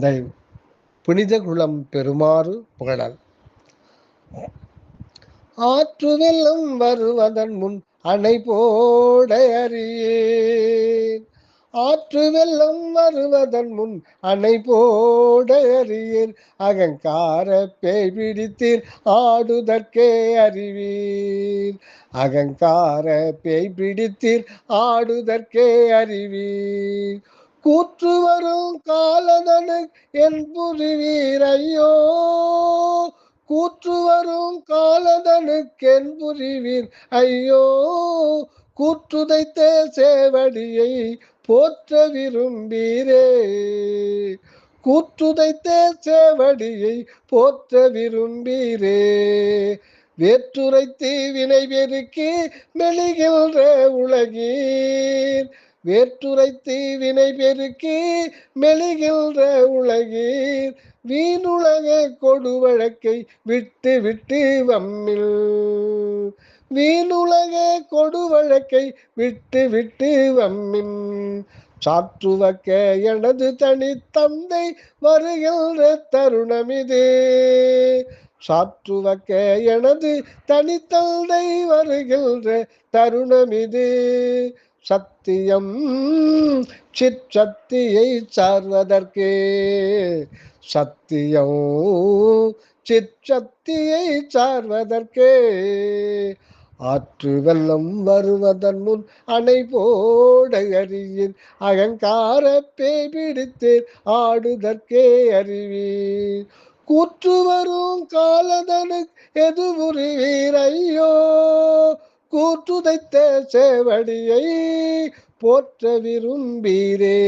தயவு புனித குளம் பெறுமாறு புகழல். ஆற்று வெள்ளம் வருவதன் முன் அணை போடையறியேன் ஆற்று வெள்ளம் வருவதன் முன் அணை போடையறியேன் அகங்கார பேய் பிடித்தீர் ஆடுதற்கே அறிவீர். அகங்கார பேய் பிடித்தீர் ஆடுதற்கே அறிவீர். கூற்று வரும் காலதனு என் புரிவீர் ஐயோ கூற்று வரும் காலதனுக்கென் புரிவீர் ஐயோ? கூற்றுதைத்த சேவடியை போற்ற விரும்பீரே. கூற்றுதைத்த சேவடியை போற்ற விரும்பீரே. வேற்றுரைத்து வினை பெருக்கி மெழுகின்ற உலகீர். வேற்றுரைத்து வினை பெருக்கி மெழுகின்ற உலகீர் வீணுலக கொடு வழக்கை விட்டு விட்டு வம்மில். வீணுலக கொடு வழக்கை விட்டு விட்டு வம்மின். சாற்றுவக்க எனது தனி தந்தை வருகின்ற தருணமிதே. சாற்றுவக்க எனது தனித்தந்தை வருகின்ற தருணமிது. சத்தியம் சிற்சக்தியை சார்வதற்கே. சத்தியம் சிற்சக்தியை சார்வதற்கே. ஆற்று வெள்ளம் வருவதன் முன் அணை போட அறியின் அகங்கார பேய் பிடித்தேன் ஆடுதற்கே அறிவீர். கூற்று வரும் காலதனு எது புரிவீர் ஐயோ கூற்றுதைத்த சேவடியை போற்ற விரும்பீரே.